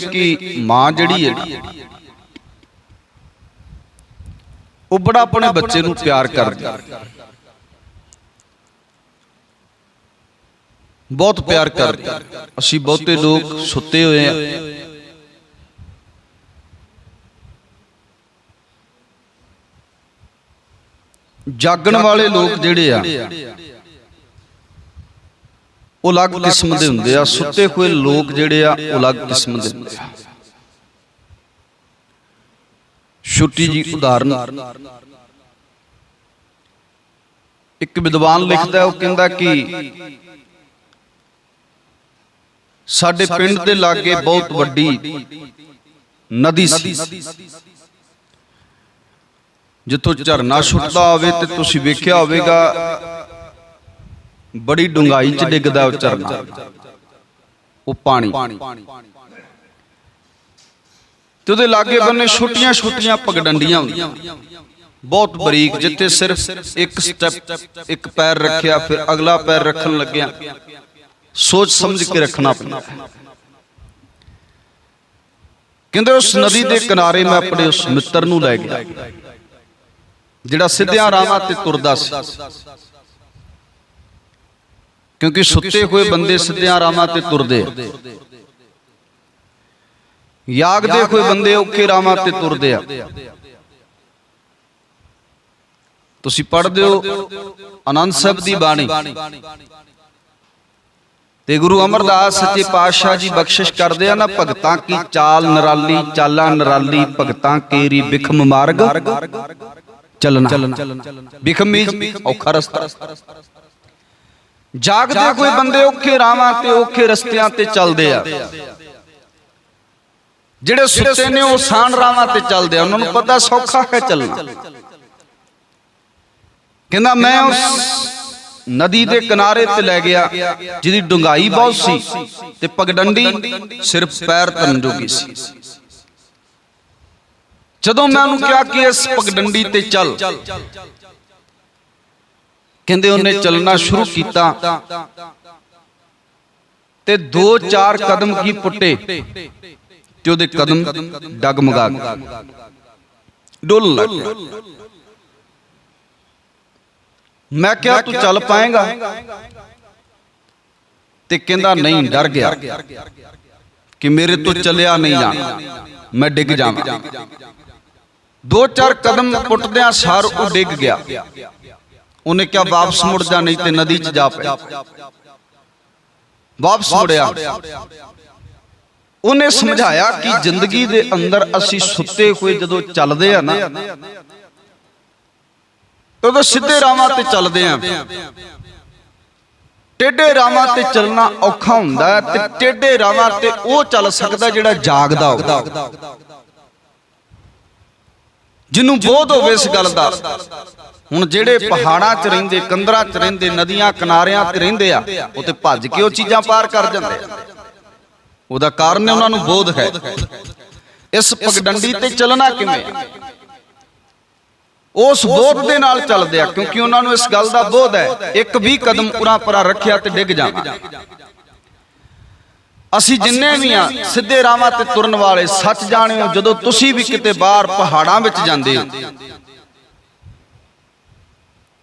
ਕਿ ਮਾਂ ਜਿਹੜੀ ਹੈ ਉਹ ਬੜਾ ਆਪਣੇ ਬੱਚੇ ਨੂੰ ਪਿਆਰ ਕਰਦੀ ਬਹੁਤ ਪਿਆਰ ਕਰਦੀ। ਅਸੀਂ ਬਹੁਤੇ ਲੋਕ ਸੁੱਤੇ ਹੋਏ ਆ ਜਾਗਣ ਵਾਲੇ ਲੋਕ ਜਿਹੜੇ ਆ ਉਹ ਅਲੱਗ ਕਿਸਮ ਦੇ ਹੁੰਦੇ ਆ, ਸੁੱਤੇ ਹੋਏ ਲੋਕ ਜਿਹੜੇ ਆ, ਉਹ ਅਲੱਗ ਕਿਸਮ ਦੇ ਹੁੰਦੇ ਆ। ਛੋਟੀ ਜੀ ਉਦਾਹਰਨ। ਇੱਕ ਵਿਦਵਾਨ ਲਿਖਦਾ, ਉਹ ਕਹਿੰਦਾ ਕਿ ਸਾਡੇ ਪਿੰਡ ਦੇ ਲਾਗੇ ਬਹੁਤ ਵੱਡੀ ਨਦੀ ਸੀ। ਜਿੱਥੋਂ ਝਰਨਾ ਛੁੱਟਦਾ ਹੋਵੇ ਤੇ ਤੁਸੀਂ ਵੇਖਿਆ ਹੋਵੇਗਾ ਬੜੀ ਡੂੰਘਾਈ 'ਚ ਡਿੱਗਦਾ ਉਹ ਝਰਨਾ। ਉਹ ਪਾਣੀ। ਤੇ ਉਹਦੇ ਲਾਗੇ ਬੰਨੇ ਛੋਟੀਆਂ ਛੋਟੀਆਂ ਪਗਡੰਡੀਆਂ ਹੁੰਦੀਆਂ। ਬਹੁਤ ਬਰੀਕ, ਜਿੱਥੇ ਸਿਰਫ ਇੱਕ ਸਟੈਪ ਇੱਕ ਪੈਰ ਰੱਖਿਆ, ਫਿਰ ਅਗਲਾ ਪੈਰ ਰੱਖਣ ਲੱਗਿਆ। ਸੋਚ ਸਮਝ ਕੇ ਰੱਖਣਾ ਪੈਂਦਾ। ਕਹਿੰਦੇ ਉਸ ਨਦੀ ਦੇ ਕਿਨਾਰੇ ਮੈਂ ਆਪਣੇ ਉਸ ਮਿੱਤਰ ਨੂੰ ਲੈ ਗਿਆ, ਜਿਹੜਾ ਸਿੱਧਿਆਂ ਰਾਹਾਂ ਤੇ ਤੁਰਦਾ ਸੀ। ਕਿਉਂਕਿ ਸੁੱਤੇ ਹੋਏ ਬੰਦੇ ਸਿੱਧਿਆਂ ਰਾਹਾਂ ਤੇ ਤੁਰਦੇ। ਆ ਯਾਗਦੇ ਹੋਏ ਬੰਦੇ ਔਖੇ ਰਾਹਾਂ ਤੇ ਤੁਰਦੇ ਆ। ਤੁਸੀਂ ਪੜ੍ਹਦੇ ਹੋ ਆਨੰਦ ਸਾਹਿਬ ਦੀ ਬਾਣੀ। ਤੇ ਗੁਰੂ ਅਮਰਦਾਸ ਸੱਚੇ ਪਾਤਸ਼ਾਹ ਜੀ ਬਖਸ਼ਿਸ਼ ਕਰਦੇ ਆ ਨਾ ਭਗਤਾਂ ਕੀ ਚਾਲ ਨਰਾਲੀ ਚਾਲਾਂ ਨਰਾਲੀ ਭਗਤਾਂ ਕੇਰੀ ਬਿਖਮ ਮਾਰਗ। ਚੱਲਣਾ। ਮੀਜ ਔਖਾ ਰਸਤਾ। ਜਾਗਦੇ ਕੋਈ ਬੰਦੇ ਔਖੇ ਰਾਵਾਂ ਤੇ ਔਖੇ ਰਸਤਿਆਂ ਤੇ ਚੱਲਦੇ ਆ। ਜਿਹੜੇ ਸੁੱਤੇ ਨੇ ਉਹ ਸਾਨ ਰਾਵਾਂ ਤੇ ਚੱਲਦੇ ਆ। ਉਹਨਾਂ ਨੂੰ ਪਤਾ ਸੌਖਾ ਹੈ ਚੱਲਣਾ। ਕਹਿੰਦਾ ਮੈਂ ਉਸ ਨਦੀ ਦੇ ਕਿਨਾਰੇ ਤੇ ਲੈ ਗਿਆ ਜਿਹਦੀ ਡੁੰਗਾਈ ਬਹੁਤ ਸੀ ਤੇ ਪਗਡੰਡੀ ਸਿਰਫ ਪੈਰ ਧਰਨ ਜੋਗੀ ਸੀ। ਜਦੋਂ ਮੈਂ ਉਹਨੂੰ ਕਿਹਾ ਕਿ ਇਸ ਪਗਡੰਡੀ ਤੇ ਚੱਲ। ਕਹਿੰਦੇ ਉਹਨੇ ਚੱਲਣਾ ਸ਼ੁਰੂ ਕੀਤਾ। ਤੇ 2-4 ਕਦਮ ਕੀ ਪੁੱਟੇ ਤੇ ਉਹਦੇ ਕਦਮ ਡਗਮਗਾ ਗਏ। ਡੁੱਲ ਲੱਗ ਮੈਂ ਕਿਹਾ ਤੂੰ ਚੱਲ ਪਾਏਗਾ। ਤੇ ਕਹਿੰਦਾ ਨਹੀਂ ਡਰ ਗਿਆ ਕਿ ਮੇਰੇ ਤੋਂ ਚੱਲਿਆ ਨਹੀਂ ਜਾਣਾ। ਮੈਂ ਡਿੱਗ ਜਾਵਾਂ। ਦੋ ਚਾਰ ਕਦਮ ਪੁੱਟਦਿਆਂ ਸਾਰ ਉਹ ਡਿੱਗ ਗਿਆ। ਉਹਨੇ ਕਿਹਾ ਵਾਪਸ ਮੁੜ ਜਾ ਨਹੀਂ ਤੇ ਨਦੀ 'ਚ ਜਾ ਪੈ ਵਾਪਸ ਮੁੜਿਆ। ਉਹਨੇ ਸਮਝਾਇਆ ਕਿ ਜ਼ਿੰਦਗੀ ਦੇ ਅੰਦਰ ਅਸੀਂ ਸੁੱਤੇ ਹੋਏ ਜਦੋਂ ਚੱਲਦੇ ਆ ਨਾ ਉਦੋਂ ਸਿੱਧੇ ਰਾਵਾਂ ਤੇ ਚੱਲਦੇ ਆ। ਟੇਢੇ ਰਾਵਾਂ ਤੇ ਚੱਲਣਾ ਔਖਾ ਹੁੰਦਾ ਹੈ ਤੇ ਟੇਢੇ ਰਾਵਾਂ ਤੇ ਉਹ ਚੱਲ ਸਕਦਾ ਜਿਹੜਾ ਜਾਗਦਾ ਹੋਵੇ। ਜਿਹਨੂੰ ਬੋਧ ਹੋਵੇ ਇਸ ਗੱਲ ਦਾ। ਹੁਣ ਜਿਹੜੇ ਪਹਾੜਾਂ 'ਚ ਰਹਿੰਦੇ ਕੰਦਰਾਂ 'ਚ ਰਹਿੰਦੇ ਨਦੀਆਂ ਕਿਨਾਰਿਆਂ ਤੇ ਰਹਿੰਦੇ ਆ ਉਹ ਤੇ ਭੱਜ ਕੇ ਉਹ ਚੀਜ਼ਾਂ ਪਾਰ ਕਰ ਜਾਂਦੇ ਆ। ਉਹਦਾ ਕਾਰਨ ਉਹਨਾਂ ਨੂੰ ਬੋਧ ਹੈ। ਇਸ ਪਗਡੰਡੀ ਤੇ ਚੱਲਣਾ ਕਿਵੇਂ? ਉਸ ਬੋਧ ਦੇ ਨਾਲ ਚੱਲਦੇ ਆ ਕਿਉਂਕਿ ਉਹਨਾਂ ਨੂੰ ਇਸ ਗੱਲ ਦਾ ਬੋਧ ਹੈ ਇੱਕ ਵੀ ਕਦਮ ਉਰਾ ਪਰਾ ਰੱਖਿਆ ਤੇ ਡਿੱਗ ਜਾਵਾਂ ਅਸੀਂ ਜਿੰਨੇ ਵੀ ਆ ਸਿੱਧੇ ਰਾਵਾਂ ਤੇ ਤੁਰਨ ਵਾਲੇ ਸੱਚ ਜਾਣਿਓ ਜਦੋਂ ਤੁਸੀਂ ਵੀ ਕਿਤੇ ਬਾਹਰ ਪਹਾੜਾਂ ਵਿੱਚ ਜਾਂਦੇ ਹੋ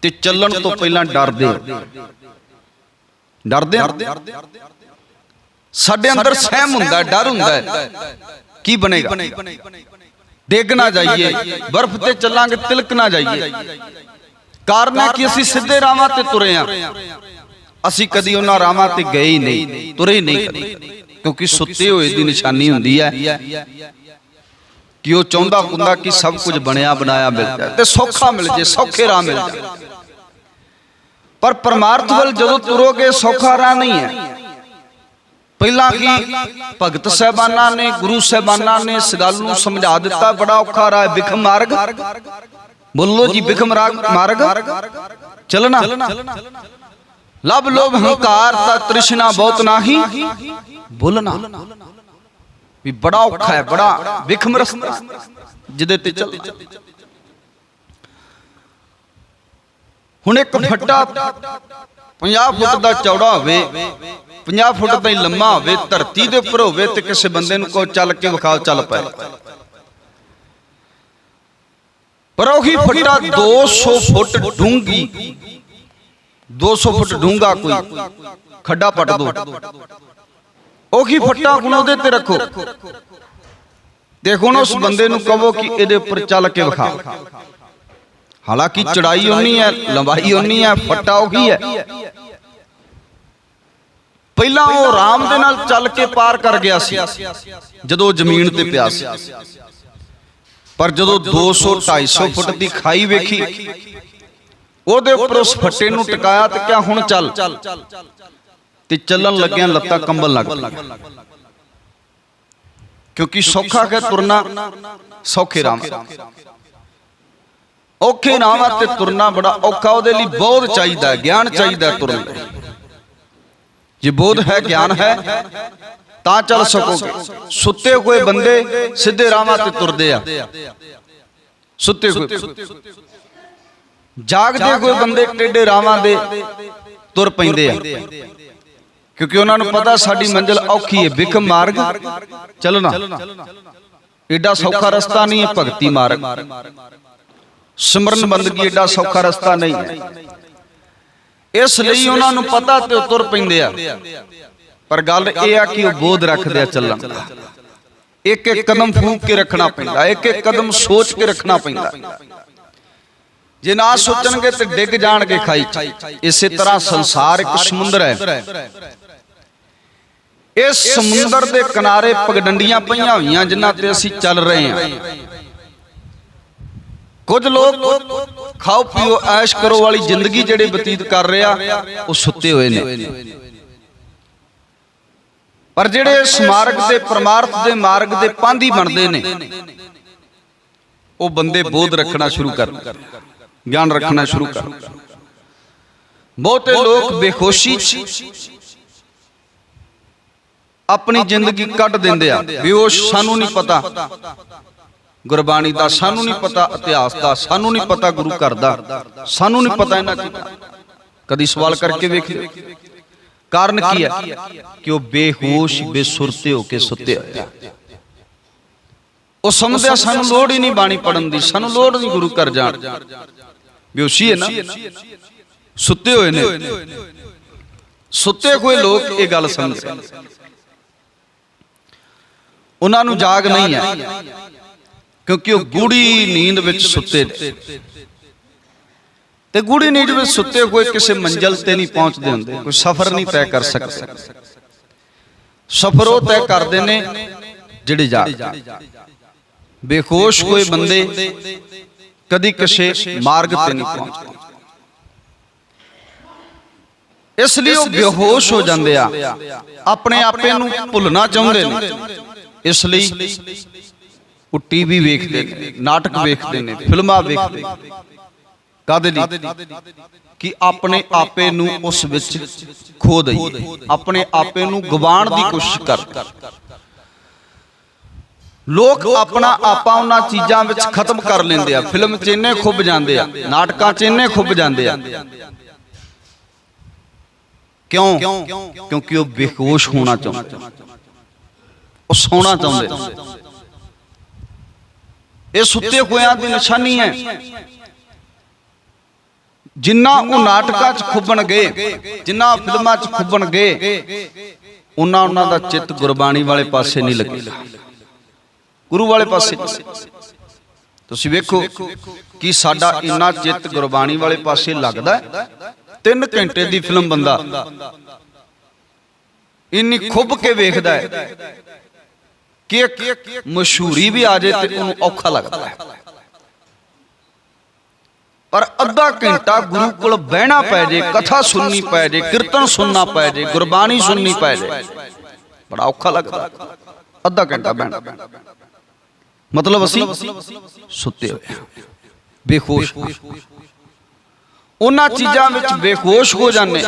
ਤੇ ਚੱਲਣ ਤੋਂ ਪਹਿਲਾਂ ਡਰਦੇ ਹੋ ਡਰਦੇ ਆ? ਸਾਡੇ ਅੰਦਰ ਸਹਿਮ ਹੁੰਦਾ ਹੈ, ਡਰ ਹੁੰਦਾ ਹੈ। ਕੀ ਬਣੇਗਾ? ਡਿੱਗ ਨਾ ਜਾਈਏ ਬਰਫ਼ ਤੇ ਚੱਲਾਂਗੇ ਤਿਲਕ ਨਾ ਜਾਈਏ। ਕਾਰਨ ਹੈ ਕਿ ਅਸੀਂ ਸਿੱਧੇ ਰਾਵਾਂ ਤੇ ਤੁਰੇ ਆ। ਅਸੀਂ ਕਦੀ ਉਹਨਾਂ ਰਾਵਾਂ ਤੇ ਗਏ ਹੀ ਨਹੀਂ ਤੁਰੇ ਨਹੀਂ ਕਿਉਂਕਿ ਸੁੱਤੇ ਹੋਏ ਦੀ ਨਿਸ਼ਾਨੀ ਹੁੰਦੀ ਹੈ ਕਿ ਉਹ ਚਾਹੁੰਦਾ ਹੁੰਦਾ ਕਿ ਸਭ ਕੁਝ ਬਣਿਆ ਬਣਾਇਆ ਮਿਲ ਜਾਏ ਤੇ ਸੌਖਾ ਮਿਲ ਜੇ ਸੌਖੇ ਰਾਹ ਮਿਲ ਜਾਏ। ਪਰ ਪਰਮਾਰਥ ਵੱਲ ਜਦੋਂ ਤੁਰੋਗੇ ਸੌਖਾ ਰਾਹ ਨਹੀਂ ਹੈ। ਪਹਿਲਾਂ ਕੀ ਭਗਤ ਸਹਿਬਾਨਾਂ ਨੇ ਗੁਰੂ ਸਹਿਬਾਨਾਂ ਨੇ ਇਸ ਗੱਲ ਨੂੰ ਸਮਝਾ ਦਿੱਤਾ ਬੜਾ ਔਖਾ ਰਾਹ ਹੈ ਵਿਖਮ ਮਾਰਗ। ਬੋਲੋ ਜੀ ਵਿਖਮ ਰਾਗ ਮਾਰਗ ਚਲਣਾ। ਲਬ ਲੋਭ ਹੰਕਾਰ ਤਾ ਤ੍ਰਿਸ਼ਨਾ ਬਹੁਤ ਨਾਹੀ। ਬੋਲਣਾ। ਵੀ ਬੜਾ ਔਖਾ ਹੈ ਬੜਾ ਵਿਖਮ ਰਸਤਾ। ਜਿਹਦੇ ਤੇ ਚੱਲ ਹੁਣ ਇੱਕ ਫੱਟਾ 50 ਫੁੱਟ ਦਾ ਚੌੜਾ ਹੋਵੇ 50 ਫੁੱਟ ਦਾ ਹੀ ਲੰਮਾ ਹੋਵੇ, ਧਰਤੀ ਦੇ ਉੱਪਰ ਹੋਵੇ ਤੇ ਕਿਸੇ ਬੰਦੇ ਨੂੰ ਕੋ ਚੱਲ ਕੇ ਵਿਖਾਓ ਚੱਲ ਪਏ। ਪਰ ਉਹੀ ਫੱਟਾ 200 ਫੁੱਟ ਡੂੰਗੀ 200 ਫੁੱਟ ਡੂੰਗਾ ਕੋਈ ਖੱਡਾ ਪੱਟ ਦੋ। ਉਹੀ ਫੱਟਾ ਹੁਣ ਉਹਦੇ ਤੇ ਰੱਖੋ। ਦੇਖੋ ਨਾ ਉਸ ਬੰਦੇ ਨੂੰ ਕਹੋ ਕਿ ਇਹਦੇ ਉੱਪਰ ਚੱਲ ਕੇ ਵਿਖਾ ਹਾਲਾਂਕਿ ਚੜਾਈ ਉਨੀ ਹੈ ਲੰਬਾਈ ਉਨੀ ਹੈ ਫੱਟਾ ਉਹੀ ਹੈ। ਪਹਿਲਾਂ ਉਹ ਆਰਾਮ ਦੇ ਨਾਲ ਚੱਲ ਕੇ ਪਾਰ ਕਰ ਗਿਆ ਸੀ ਜਦੋਂ ਜ਼ਮੀਨ ਤੇ ਪਿਆ ਸੀ। ਪਰ ਜਦੋਂ 200 250 ਫੁੱਟ ਦੀ ਖਾਈ ਵੇਖੀ ਉਹਦੇ ਉੱਪਰ ਉਸ ਫੱਟੇ ਨੂੰ ਟਿਕਾਇਆ ਤੇ ਕਿਹਾ ਹੁਣ ਚੱਲ? ਤੇ ਚੱਲਣ ਲੱਗਿਆਂ ਲੱਤਾਂ ਕੰਬਣ ਲੱਗ ਪਈਆਂ। ਕਿਉਂਕਿ ਸੌਖਾ ਹੈ ਤੁਰਨਾ ਸੌਖੇ ਰਾਮ। ਔਖੇ ਰਾਵਾਂ ਤੇ ਤੁਰਨਾ ਬੜਾ ਔਖਾ, ਉਹਦੇ ਲਈ ਬੋਧ ਚਾਹੀਦਾ, ਗਿਆਨ ਚਾਹੀਦਾ ਤੁਰਨ ਲਈ। ਜੇ ਬੋਧ ਹੈ, ਗਿਆਨ ਹੈ, ਤਾਂ ਚੱਲ ਸਕੋਗੇ ਸੁੱਤੇ ਹੋਏ ਬੰਦੇ ਸਿੱਧੇ ਰਾਹਾਂ ਤੇ ਤੁਰਦੇ ਆ। ਸੁੱਤੇ ਹੋਏ ਜਾਗਦੇ ਹੋਏ ਬੰਦੇ ਟੇਢੇ ਰਾਹਾਂ ਦੇ ਤੁਰ ਪੈਂਦੇ ਆ। ਕਿਉਂਕਿ ਉਹਨਾਂ ਨੂੰ ਪਤਾ ਸਾਡੀ ਮੰਜ਼ਿਲ ਔਖੀ ਹੈ ਵਿਖ ਮਾਰਗ। ਚੱਲਣਾ। ਏਡਾ ਸੌਖਾ ਰਸਤਾ ਨਹੀਂ ਹੈ, ਭਗਤੀ ਮਾਰਗ। ਸਿਮਰਨ ਬੰਦਗੀ ਏਡਾ ਸੌਖਾ ਰਸਤਾ ਨਹੀਂ ਹੈ। ਇਸ ਲਈ ਉਹਨਾਂ ਨੂੰ ਪਤਾ ਤੇ ਤੁਰ ਪੈਂਦੇ ਆ। ਪਰ ਗੱਲ ਇਹ ਆ ਕਿ ਉਹ ਬੋਧ ਰੱਖਦੇ ਆ ਚੱਲਣ। ਦਾ ਇੱਕ ਇੱਕ ਕਦਮ ਫੂਕ ਕੇ ਰੱਖਣਾ ਪੈਂਦਾ। ਇੱਕ ਇੱਕ ਕਦਮ ਸੋਚ ਕੇ ਰੱਖਣਾ ਪੈਂਦਾ। ਜੇ ਨਾ ਸੋਚਣਗੇ ਤੇ ਡਿੱਗ ਜਾਣਗੇ ਖਾਈ। 'ਚ। ਇਸੇ ਤਰ੍ਹਾਂ ਸੰਸਾਰ ਇੱਕ ਸਮੁੰਦਰ ਹੈ। ਇਸ ਸਮੁੰਦਰ ਦੇ ਕਿਨਾਰੇ ਪਗਡੰਡੀਆਂ ਪਈਆਂ ਹੋਈਆਂ ਜਿਨ੍ਹਾਂ ਤੇ ਅਸੀਂ ਚੱਲ ਰਹੇ ਹਾਂ। ਕੁਝ ਲੋਕ ਖਾਓ ਪੀਓ, ਐਸ਼ ਕਰੋ ਵਾਲੀ ਜ਼ਿੰਦਗੀ ਜਿਹੜੇ ਬਤੀਤ ਕਰ ਰਿਹਾ, ਉਹ ਸੁੱਤੇ ਹੋਏ ਨੇ। ਪਰ ਜਿਹੜੇ ਸਮਾਰਗ ਦੇ ਪਰਮਾਰਥ ਦੇ ਮਾਰਗ ਦੇ ਪਾਂਧੀ ਬਣਦੇ ਨੇ, ਉਹ ਬੰਦੇ ਬੋਧ ਰੱਖਣਾ ਸ਼ੁਰੂ ਕਰ, ਗਿਆਨ ਰੱਖਣਾ ਸ਼ੁਰੂ ਕਰ। ਬਹੁਤੇ ਲੋਕ ਬੇਖੁਸ਼ੀ ਆਪਣੀ ਜ਼ਿੰਦਗੀ ਕੱਢ ਦਿੰਦੇ ਆ, ਵੀ ਉਹ ਸਾਨੂੰ ਨਹੀਂ ਪਤਾ। ਗੁਰਬਾਣੀ ਦਾ ਸਾਨੂੰ ਨਹੀਂ ਪਤਾ ਇਤਿਹਾਸ ਦਾ, ਸਾਨੂੰ ਨਹੀਂ ਪਤਾ ਗੁਰੂ ਘਰ ਦਾ, ਸਾਨੂੰ ਨਹੀਂ ਪਤਾ ਇਹਨਾਂ ਚੀਜ਼ਾਂ ਕਦੀ ਸਵਾਲ ਕਰਕੇ ਵੇਖ ਕਾਰਨ ਕੀ ਹੈ? ਕਿ ਉਹ ਬੇਹੋਸ਼, ਬੇਸੁਰਤੇ ਹੋ ਕੇ ਸੁੱਤੇ ਹੋਏ ਉਹ ਸਮਝਦੇ ਸਾਨੂੰ ਲੋੜ ਹੀ ਨਹੀਂ ਬਾਣੀ ਪੜਨ ਦੀ, ਸਾਨੂੰ ਲੋੜ ਨਹੀਂ ਗੁਰੂ ਘਰ ਜਾਣ ਬੇਹੋਸ਼ੀ ਹੈ ਨਾ? ਸੁੱਤੇ ਹੋਏ ਨੇ। ਸੁੱਤੇ ਹੋਏ ਲੋਕ ਇਹ ਗੱਲ ਸਮਝਦੇ ਉਹਨਾਂ ਨੂੰ ਜਾਗ ਨਹੀਂ ਹੈ। ਕਿਉਂਕਿ ਉਹ ਗੂੜੀ ਨੀਂਦ ਵਿੱਚ ਸੁੱਤੇ ਨੇ। ਤੇ ਗੂੜੀ ਨੀਂਦ ਵਿੱਚ ਸੁੱਤੇ ਹੋਏ ਕਿਸੇ ਮੰਜ਼ਲ ਤੇ ਨਹੀਂ ਪਹੁੰਚਦੇ ਹੁੰਦੇ। ਕੋਈ ਸਫ਼ਰ ਨਹੀਂ ਤੈਅ ਕਰ ਸਕਦੇ। ਸਫ਼ਰ ਉਹ ਤੈਅ ਕਰਦੇ ਨੇ ਜਿਹੜੇ ਜਾਗ। ਬੇਖੋਸ਼ ਕੋਈ ਬੰਦੇ ਕਦੀ ਕਿਸੇ ਮਾਰਗ ਤੇ ਨਹੀਂ ਪਹੁੰਚਦੇ। ਇਸ ਲਈ ਉਹ ਬੇਹੋਸ਼ ਹੋ ਜਾਂਦੇ ਆ। ਆਪਣੇ ਆਪੇ ਨੂੰ ਭੁੱਲਣਾ ਚਾਹੁੰਦੇ ਨੇ। ਇਸ ਲਈ ਉਹ ਟੀਵੀ ਵੇਖਦੇ ਨੇ, ਨਾਟਕ ਵੇਖਦੇ ਨੇ, ਫਿਲਮਾਂ ਵੇਖਦੇ ਨੇ। ਕਾਦੇ ਲਈ? ਕਿ ਆਪਣੇ ਆਪੇ ਨੂੰ ਉਸ ਵਿੱਚ ਖੋ ਦਈਏ। ਆਪਣੇ ਆਪੇ ਨੂੰ ਗਵਾਉਣ ਦੀ ਕੋਸ਼ਿਸ਼ ਕਰ। ਲੋਕ ਆਪਣਾ ਆਪਾ ਉਹਨਾਂ ਚੀਜ਼ਾਂ ਵਿੱਚ ਖਤਮ ਕਰ ਲੈਂਦੇ ਆ। ਫਿਲਮ 'ਚ ਇੰਨੇ ਖੁੱਬ ਜਾਂਦੇ ਆ, ਨਾਟਕਾਂ 'ਚ ਇੰਨੇ ਖੁੱਬ ਜਾਂਦੇ ਆ। ਕਿਉਂ? ਕਿਉਂਕਿ ਉਹ ਬੇਹੋਸ਼ ਹੋਣਾ ਚਾਹੁੰਦੇ। ਉਹ ਸੌਣਾ ਚਾਹੁੰਦੇ। ਇਹ ਸੁੱਤੇ ਹੋਇਆਂ ਦੀ ਨਿਸ਼ਾਨੀ ਹੈ। ਜਿੰਨਾ ਉਹ ਨਾਟਕਾਂ 'ਚ ਖੁੱਬਣ ਗਏ ਜਿੰਨਾ ਫਿਲਮਾਂ 'ਚ ਖੁੱਬਣ ਗਏ ਉਹਨਾਂ ਉਹਨਾਂ ਦਾ ਚਿੱਤ ਗੁਰਬਾਣੀ ਵਾਲੇ ਪਾਸੇ ਨਹੀਂ ਲੱਗੇਗਾ ਗੁਰੂ ਵਾਲੇ ਪਾਸੇ। ਤੁਸੀਂ ਵੇਖੋ ਕਿ ਸਾਡਾ ਇੰਨਾ ਚਿੱਤ ਗੁਰਬਾਣੀ ਵਾਲੇ ਪਾਸੇ ਲੱਗਦਾ ਹੈ। 3 ਘੰਟੇ ਦੀ ਫਿਲਮ ਬੰਦਾ ਇੰਨੀ ਖੁੱਬ ਕੇ ਵੇਖਦਾ ਹੈ। ਕਿ ਇੱਕ ਮਸ਼ਹੂਰੀ ਵੀ ਆ ਜੇ ਤੇ ਉਹਨੂੰ ਔਖਾ ਲੱਗਦਾ ਹੈ। ਪਰ ਅੱਧਾ ਘੰਟਾ ਗੁਰੂ ਕੋਲ ਬਹਿਣਾ ਪੈ ਜੇ, ਕਥਾ ਸੁਣਨੀ ਪੈ ਜੇ, ਕੀਰਤਨ ਸੁਣਨਾ ਪੈ ਜੇ, ਗੁਰਬਾਣੀ ਸੁਣਨੀ ਪੈ ਜੇ, ਬੜਾ ਔਖਾ ਲੱਗਦਾ ਅੱਧਾ ਘੰਟਾ ਬਹਿਣਾ। ਮਤਲਬ ਅਸੀਂ ਸੁੱਤੇ ਹੋਏ ਹਾਂ ਉਹਨਾਂ ਚੀਜ਼ਾਂ ਵਿੱਚ ਬੇਹੋਸ਼ ਹੋ ਜਾਂਦੇ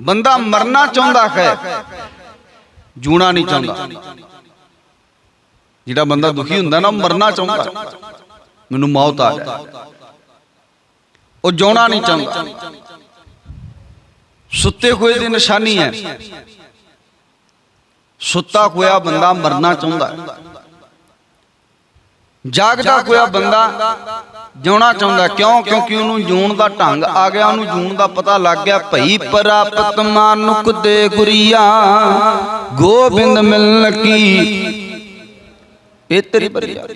ਬੰਦਾ ਮਰਨਾ ਚਾਹੁੰਦਾ ਹੈ ਜੂਣਾ ਨਹੀਂ ਚਾਹੁੰਦਾ। ਜਿਹੜਾ ਬੰਦਾ ਦੁਖੀ ਹੁੰਦਾ ਨਾ, ਉਹ ਮਰਨਾ ਚਾਹੁੰਦਾ। ਮੈਨੂੰ ਮੌਤ ਆ ਜਾਏ। ਉਹ ਜਿਉਣਾ ਨਹੀਂ ਚਾਹੁੰਦਾ। ਸੁੱਤੇ ਹੋਏ ਦੀ ਨਿਸ਼ਾਨੀ ਹੈ। ਸੁੱਤਾ ਹੋਇਆ ਬੰਦਾ ਮਰਨਾ ਚਾਹੁੰਦਾ। ਹੈ ਜਾਗਦਾ ਹੋਇਆ ਬੰਦਾ ਜਿਉਣਾ ਚਾਹੁੰਦਾ ਕਿਉਂ? ਕਿਉਂਕਿ ਉਹਨੂੰ ਜੂਣ ਦਾ ਢੰਗ ਆ ਗਿਆ, ਉਹਨੂੰ ਜੂਣ ਦਾ ਪਤਾ ਲੱਗ ਗਿਆ, ਭਈ ਪ੍ਰਾਪਤ ਮਾਨੁਕ ਦੇ ਗੁਰੀਆ, ਗੋਬਿੰਦ ਮਿਲਨ ਕੀ ਇਹ ਤੇਰੀ ਬਰੀਆ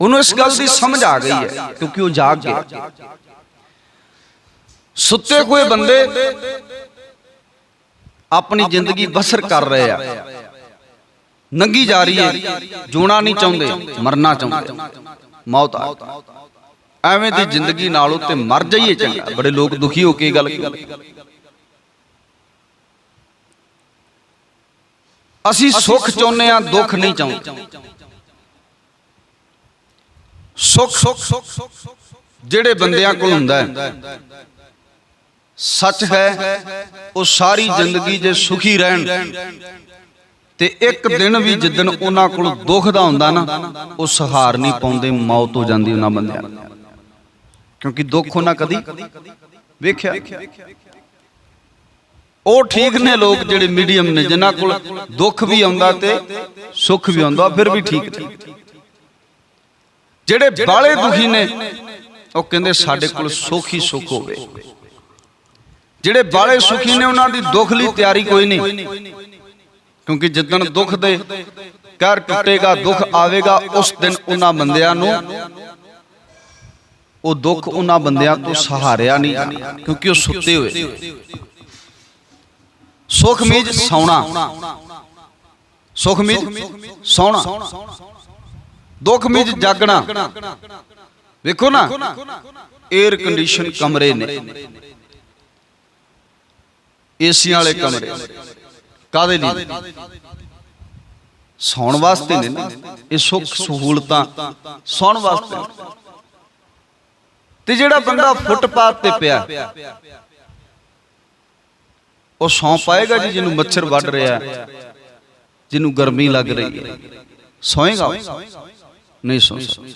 ਉਹਨੂੰ ਇਸ ਗੱਲ ਦੀ ਸਮਝ ਆ ਗਈ ਹੈ, ਕਿਉਂਕਿ ਉਹ ਜਾਗ ਗਿਆ। ਸੁੱਤੇ ਹੋਏ ਬੰਦੇ ਆਪਣੀ ਜ਼ਿੰਦਗੀ ਬਸਰ ਕਰ ਰਹੇ ਆ। ਨੰਗੀ ਜਾ ਰਹੀ ਹੈ, ਜੂਣਾ ਨਹੀਂ ਚਾਹੁੰਦੇ, ਮਰਨਾ ਚਾਹੁੰਦੇ। ਮੌਤ ਆ ਐਵੇਂ ਦੀ ਜ਼ਿੰਦਗੀ ਨਾਲੋਂ ਤੇ ਮਰ ਜਾਈਏ ਚੰਗਾ। ਬੜੇ ਲੋਕ ਦੁਖੀ ਹੋ ਕੇ ਗੱਲ ਅਸੀਂ ਸੁੱਖ ਚਾਹੁੰਦੇ ਆ ਦੁੱਖ ਨਹੀਂ ਚਾਹੁੰਦੇ। ਸੁੱਖ ਜਿਹੜੇ ਬੰਦਿਆਂ ਕੋਲ ਹੁੰਦਾ ਹੈ, ਸੱਚ ਹੈ, ਉਹ ਸਾਰੀ ਜ਼ਿੰਦਗੀ ਜੇ ਸੁਖੀ ਰਹਿਣ। ਤੇ ਇੱਕ ਦਿਨ ਵੀ ਜਿੱਦਣ ਉਹਨਾਂ ਕੋਲ ਦੁੱਖ ਦਾ ਹੁੰਦਾ ਨਾ ਉਹ ਸਹਾਰ ਨਹੀਂ ਪਾਉਂਦੇ ਮੌਤ ਹੋ ਜਾਂਦੀ ਉਹਨਾਂ ਬੰਦਿਆਂ ਨੂੰ ਕਿਉਂਕਿ ਦੁੱਖ ਉਹਨਾਂ ਕਦੀ ਵੇਖਿਆ। ਉਹ ਠੀਕ ਨੇ ਲੋਕ ਜਿਹੜੇ ਮੀਡੀਅਮ ਨੇ ਜਿਨ੍ਹਾਂ ਕੋਲ ਦੁੱਖ ਵੀ ਆਉਂਦਾ ਤੇ ਸੁੱਖ ਵੀ ਆਉਂਦਾ ਫਿਰ ਵੀ ਠੀਕ ਨੇ। ਜਿਹੜੇ ਬਾਲੇ ਦੁਖੀ ਨੇ ਉਹ ਕਹਿੰਦੇ ਸਾਡੇ ਕੋਲ ਸੁੱਖ ਹੀ ਸੁੱਖ ਹੋਵੇ। ਜਿਹੜੇ ਬਾਲੇ ਸੁਖੀ ਨੇ ਉਹਨਾਂ ਦੀ ਦੁੱਖ ਲਈ ਤਿਆਰੀ ਕੋਈ ਨਹੀਂ। ਕਿਉਂਕਿ ਜਿੱਦਣ ਦੁੱਖ ਦੇ ਕਹਿਰ ਟੁੱਟੇਗਾ ਦੁੱਖ ਆਵੇਗਾ ਉਸ ਦਿਨ ਉਹਨਾਂ ਬੰਦਿਆਂ ਨੂੰ। ਉਹ ਦੁੱਖ ਉਹਨਾਂ ਬੰਦਿਆਂ ਤੋਂ ਸਹਾਰਿਆ ਨਹੀਂ ਕਿਉਂਕਿ ਉਹ ਸੁੱਤੇ ਹੋਏ। ਸੁਖ ਮੀਜ ਸੌਣਾ। ਸੁਖ ਮੀਜ ਸੌਣਾ। ਦੁੱਖ ਮੀਜ ਜਾਗਣਾ। ਵੇਖੋ ਨਾ 에ਅਰ ਕੰਡੀਸ਼ਨ ਕਮਰੇ ਨੇ। ਏਸੀਆਂ ਵਾਲੇ ਕਮਰੇ ਕਾਦੇ ਲਈ? ਸੌਣ ਵਾਸਤੇ ਨੇ ਨਾ। ਇਹ ਸੁੱਖ ਸਹੂਲਤਾਂ ਸੌਣ ਵਾਸਤੇ ਤੇ ਜਿਹੜਾ ਬੰਦਾ ਫੁੱਟਪਾਥ ਤੇ ਪਿਆ, ਉਹ ਸੌਂ ਪਾਏਗਾ ਜੀ, ਜਿਹਨੂੰ ਮੱਛਰ ਵੱਢ ਰਿਹਾ ਜਿਹਨੂੰ ਗਰਮੀ ਲੱਗ ਰਹੀ ਹੈ। ਸੌਏਗਾ ਨਹੀਂ ਸੌ ਸਕਦਾ।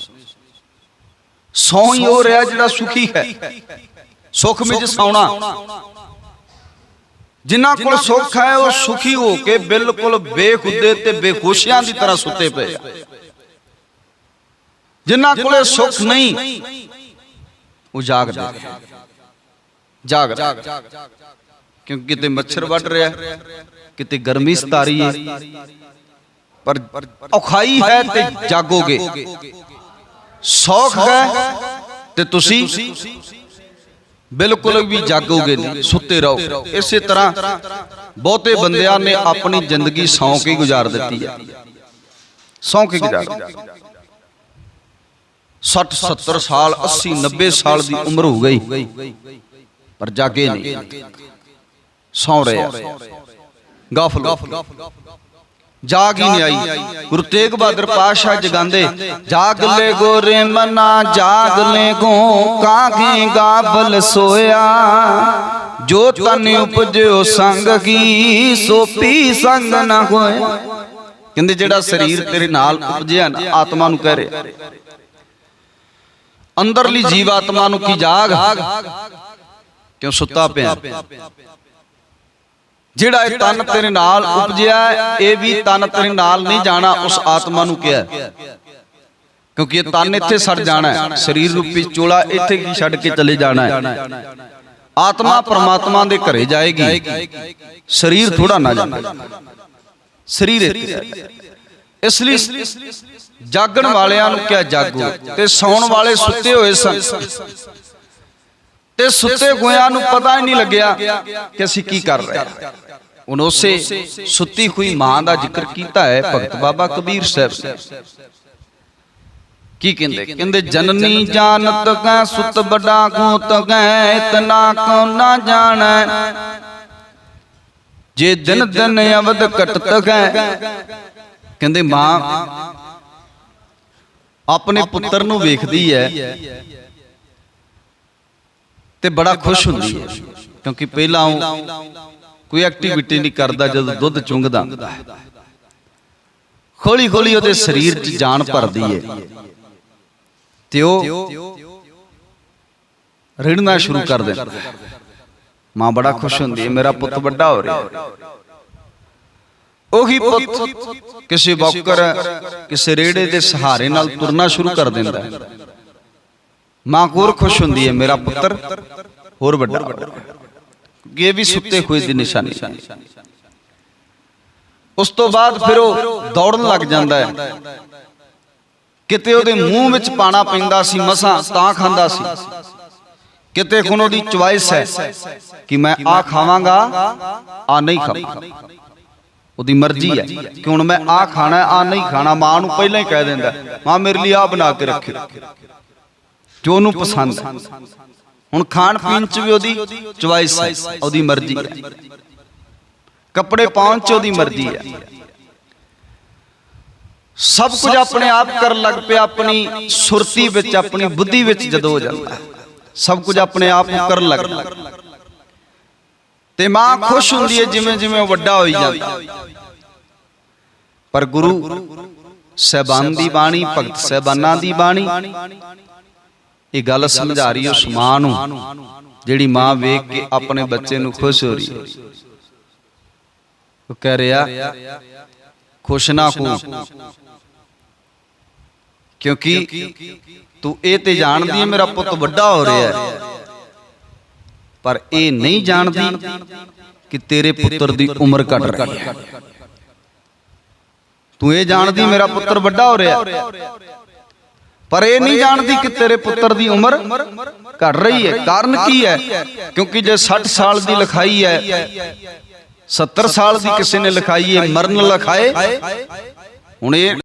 ਸੌਂ ਹੀ ਹੋ ਰਿਹਾ ਜਿਹੜਾ ਸੁਖੀ ਹੈ। ਸੁਖ ਵਿੱਚ ਸੌਣਾ। ਜਿਨ੍ਹਾਂ ਕੋਲ ਸੁੱਖ ਹੈ ਉਹ ਸੁਖੀ ਹੋ ਕੇ ਬਿਲਕੁਲ ਬੇਖੁਦੇ ਤੇ ਬੇਖੁਸ਼ੀਆਂ ਦੀ ਤਰ੍ਹਾਂ ਸੁੱਤੇ ਪਏ। ਜਿਨ੍ਹਾਂ ਕੋਲੇ ਸੁੱਖ ਨਹੀਂ ਉਹ ਜਾਗਦੇ ਜਾਗ ਕਿਉਂਕਿ ਕਿਤੇ ਮੱਛਰ ਵੱਢ ਰਿਹਾ ਕਿਤੇ ਗਰਮੀ ਸਤਾਰੀ ਹੈ। ਪਰ ਔਖਾਈ ਹੈ ਤੇ ਜਾਗੋਗੇ। ਸੌਖ ਹੈ ਤੇ ਤੁਸੀਂ ਬਿਲਕੁਲ ਵੀ ਜਾਗੋਗੇ ਨਹੀਂ ਸੁੱਤੇ ਰਹੋ ਇਸੇ ਤਰ੍ਹਾਂ ਬਹੁਤੇ ਬੰਦਿਆਂ ਨੇ ਆਪਣੀ ਜ਼ਿੰਦਗੀ ਸੌਂ ਕੇ ਗੁਜ਼ਾਰ ਦਿੱਤੀ ਹੈ ਸੌਂ ਕੇ ਗੁਜ਼ਾਰ 60 70 ਸਾਲ 80 90 ਸਾਲ ਦੀ ਉਮਰ ਹੋ ਗਈ। ਪਰ ਜਾਗੇ ਨਹੀਂ। ਸੌਂ ਰਹੇ ਗਾਫਲ। ਜਾਗ ਹੀ ਨਹੀਂ ਆਈ। ਗੁਰੂ ਤੇਗ ਬਹਾਦਰ ਪਾਸ਼ਾ ਜਗਾਉਂਦੇ, ਜਾਗ ਲੈ ਗੋਰੇ ਮਨਾ, ਜਾਗ ਲੈ ਗੋ ਕਾਗੇ ਗਾਫਲ ਸੋਇਆ। ਜੋ ਤਨ ਉਪਜਿਓ ਸੰਗ ਕੀ ਸੋ ਸੰਗ ਨਾ ਹੋਇਆ ਕਹਿੰਦੇ ਜਿਹੜਾ ਸਰੀਰ ਤੇਰੇ ਨਾਲ ਉਪਜਿਆ ਨਾ, ਆਤਮਾ ਨੂੰ ਕਹਿ ਰਿਹਾ। ਅੰਦਰਲੀ ਜੀਵ ਆਤਮਾ ਨੂੰ ਕੀ ਜਾਗ? ਕਿਉਂ ਸੁੱਤਾ ਪਿਆ? ਜਿਹੜਾ ਇਹ ਤਨ ਤੇਰੇ ਨਾਲ ਉਪਜਿਆ ਹੈ, ਇਹ ਵੀ ਤਨ ਤੇਰੇ ਨਾਲ ਨਹੀਂ ਜਾਣਾ ਉਸ ਆਤਮਾ ਨੂੰ ਕਿਹਾ। ਕਿਉਂਕਿ ਇਹ ਤਨ ਇੱਥੇ ਸੜ ਜਾਣਾ ਹੈ ਸਰੀਰ ਰੂਪੀ ਚੋਲਾ ਇੱਥੇ ਕੀ ਛੱਡ ਕੇ ਚਲੇ ਜਾਣਾ ਹੈ। ਆਤਮਾ ਪ੍ਰਮਾਤਮਾ ਦੇ ਘਰੇ ਜਾਏਗੀ। ਸਰੀਰ ਥੋੜਾ ਨਾ ਜਾਣਾ। ਸਰੀਰ ਇੱਥੇ। ਇਸ ਲਈ ਜਾਗਣ ਵਾਲਿਆਂ ਨੂੰ ਕਿਹਾ ਜਾਗੋ ਤੇ ਸੌਣ ਵਾਲੇ ਸੁੱਤੇ ਹੋਏ ਸਨ। ਤੇ ਸੁੱਤੇ ਹੋਇਆਂ ਨੂੰ ਪਤਾ ਹੀ ਨਹੀਂ ਲੱਗਿਆ ਕਿ ਅਸੀਂ ਕੀ ਕਰ ਰਹੇ ਹਾਂ। ਹੁਣ ਉਸੇ ਸੁੱਤੀ ਹੋਈ ਮਾਂ ਦਾ ਜ਼ਿਕਰ ਕੀਤਾ ਹੈ ਭਗਤ ਬਾਬਾ ਕਬੀਰ ਸਾਹਿਬ। ਕੀ ਕਹਿੰਦੇ? ਕਹਿੰਦੇ ਜਨਨੀ ਜਾਣਤ ਕੈ ਸੁਤ ਬੜਾ ਗੂਤ ਗੈ ਇਤਨਾ ਕੋ ਨਾ ਜਾਣੈ? ਜੇ ਦਿਨ ਦਿਨ ਅਵਦ ਕਟਤ ਗੈ ਕਹਿੰਦੇ ਮਾਂ ਆਪਣੇ ਪੁੱਤਰ ਨੂੰ ਵੇਖਦੀ ਹੈ ਤੇ ਬੜਾ ਖੁਸ਼ ਹੁੰਦੀ ਹੈ। ਕਿਉਂਕਿ ਪਹਿਲਾਂ ਉਹ ਕੋਈ ਐਕਟੀਵਿਟੀ ਨਹੀਂ ਕਰਦਾ ਜਦੋਂ ਦੁੱਧ ਚੁੰਗਦਾ ਹੌਲੀ ਹੌਲੀ ਉਹਦੇ ਸਰੀਰ 'ਚ ਜਾਨ ਭਰਦੀ ਹੈ। ਤੇ ਉਹ ਰਿੜਨਾ ਸ਼ੁਰੂ ਕਰ ਦਿੰਦਾ ਮਾਂ ਬੜਾ ਖੁਸ਼ ਹੁੰਦੀ ਹੈ ਮੇਰਾ ਪੁੱਤ ਵੱਡਾ ਹੋ ਰਿਹਾ। ਹੈ ਉਹੀ ਪੁੱਤ ਕਿਸੇ ਬੌਕਰ ਕਿਸੇ ਰੇੜੇ ਦੇ ਸਹਾਰੇ ਨਾਲ ਤੁਰਨਾ ਸ਼ੁਰੂ ਕਰ ਦਿੰਦਾ ਹੈ। ਮਾਂ ਹੋਰ ਖੁਸ਼ ਹੁੰਦੀ ਹੈ, ਮੇਰਾ ਪੁੱਤਰ ਹੋਰ ਵੱਡਾ। ਇਹ ਵੀ ਸੁੱਤੇ ਹੋਏ ਦੀ ਨਿਸ਼ਾਨੀ। ਉਸ ਤੋਂ ਬਾਅਦ ਫਿਰ ਉਹ ਦੌੜਨ ਲੱਗ ਜਾਂਦਾ ਹੈ। ਕਿਤੇ ਉਹਦੇ ਮੂੰਹ ਵਿੱਚ ਪਾਣਾ ਪੈਂਦਾ ਸੀ, ਮਸਾਂ ਤਾਂ ਖਾਂਦਾ ਸੀ। ਕਿਤੇ ਹੁਣ ਉਹਦੀ ਚੁਆਇਸ ਹੈ ਕਿ ਮੈਂ ਆ ਖਾਵਾਂਗਾ ਆ ਨਹੀਂ ਖਾਵਾਂਗਾ ਉਹਦੀ ਮਰਜ਼ੀ ਹੈ ਕਿ ਹੁਣ ਮੈਂ ਆ ਖਾਣਾ ਆ ਨਹੀਂ ਖਾਣਾ, ਮਾਂ ਨੂੰ ਪਹਿਲਾਂ ਹੀ ਕਹਿ ਦਿੰਦਾ ਮਾਂ ਮੇਰੇ ਲਈ ਆ ਬਣਾ ਕੇ ਰੱਖਿਓ। ਜੋ ਉਹਨੂੰ ਪਸੰਦ ਹੈ। ਹੁਣ ਖਾਣ ਪੀਣ ਚ ਵੀ ਉਹਦੀ ਚੁਆਇਸ ਹੈ, ਉਹਦੀ ਮਰਜ਼ੀ ਹੈ। ਕੱਪੜੇ ਪਾਉਣ ਚ ਉਹਦੀ ਮਰਜ਼ੀ ਹੈ। ਸਭ ਕੁਝ ਆਪਣੇ ਆਪ ਕਰਨ ਲੱਗ ਪਿਆ, ਆਪਣੀ ਸੁਰਤੀ ਵਿੱਚ, ਆਪਣੀ ਬੁੱਧੀ ਵਿੱਚ ਜਦੋਂ ਹੋ ਜਾਂਦਾ ਸਭ ਕੁਝ ਆਪਣੇ ਆਪ ਨੂੰ ਕਰਨ ਲੱਗ ਤੇ ਮਾਂ ਖੁਸ਼ ਹੁੰਦੀ ਹੈ ਜਿਵੇਂ ਜਿਵੇਂ ਵੱਡਾ ਹੋਈ ਜਾਂਦਾ ਪਰ ਗੁਰੂ ਸਹਿਬਾਨ ਦੀ ਬਾਣੀ, ਭਗਤ ਸਹਿਬਾਨਾਂ ਦੀ ਬਾਣੀ ਇਹ ਗੱਲ ਸਮਝਾ ਰਹੀ ਉਸ ਮਾਂ ਨੂੰ ਜਿਹੜੀ ਮਾਂ ਵੇਖ ਕੇ ਆਪਣੇ ਬੱਚੇ ਨੂੰ ਖੁਸ਼ ਹੋ ਰਹੀ ਹੈ। ਉਹ ਕਹਿ ਰਿਹਾ ਖੁਸ਼ ਨਾ ਹੋ ਕਿਉਂਕਿ ਤੂੰ ਇਹ ਤੇ ਜਾਣਦੀ ਹੈ ਮੇਰਾ ਪੁੱਤ ਵੱਡਾ ਹੋ ਰਿਹਾ ਹੈ। ਪਰ ਇਹ ਨਹੀਂ ਜਾਣਦੀ ਕਿ ਤੇਰੇ ਪੁੱਤਰ ਦੀ ਉਮਰ ਘਟ ਰਹੀ ਹੈ। ਤੂੰ ਇਹ ਜਾਣਦੀ ਮੇਰਾ ਪੁੱਤਰ ਵੱਡਾ ਹੋ ਰਿਹਾ ਹੈ। ਪਰ ਇਹ ਨਹੀਂ ਜਾਣਦੀ ਕਿ ਤੇਰੇ ਪੁੱਤਰ ਦੀ ਉਮਰ ਘਟ ਰਹੀ ਹੈ। ਕਾਰਨ ਕੀ ਹੈ? ਕਿਉਂਕਿ ਜੇ 60 ਸਾਲ ਦੀ ਲਿਖਾਈ ਹੈ 70 ਸਾਲ ਦੀ ਕਿਸੇ ਨੇ ਲਿਖਾਈ ਹੈ ਮਰਨ ਲਿਖਾਏ। ਹੁਣ ਇਹ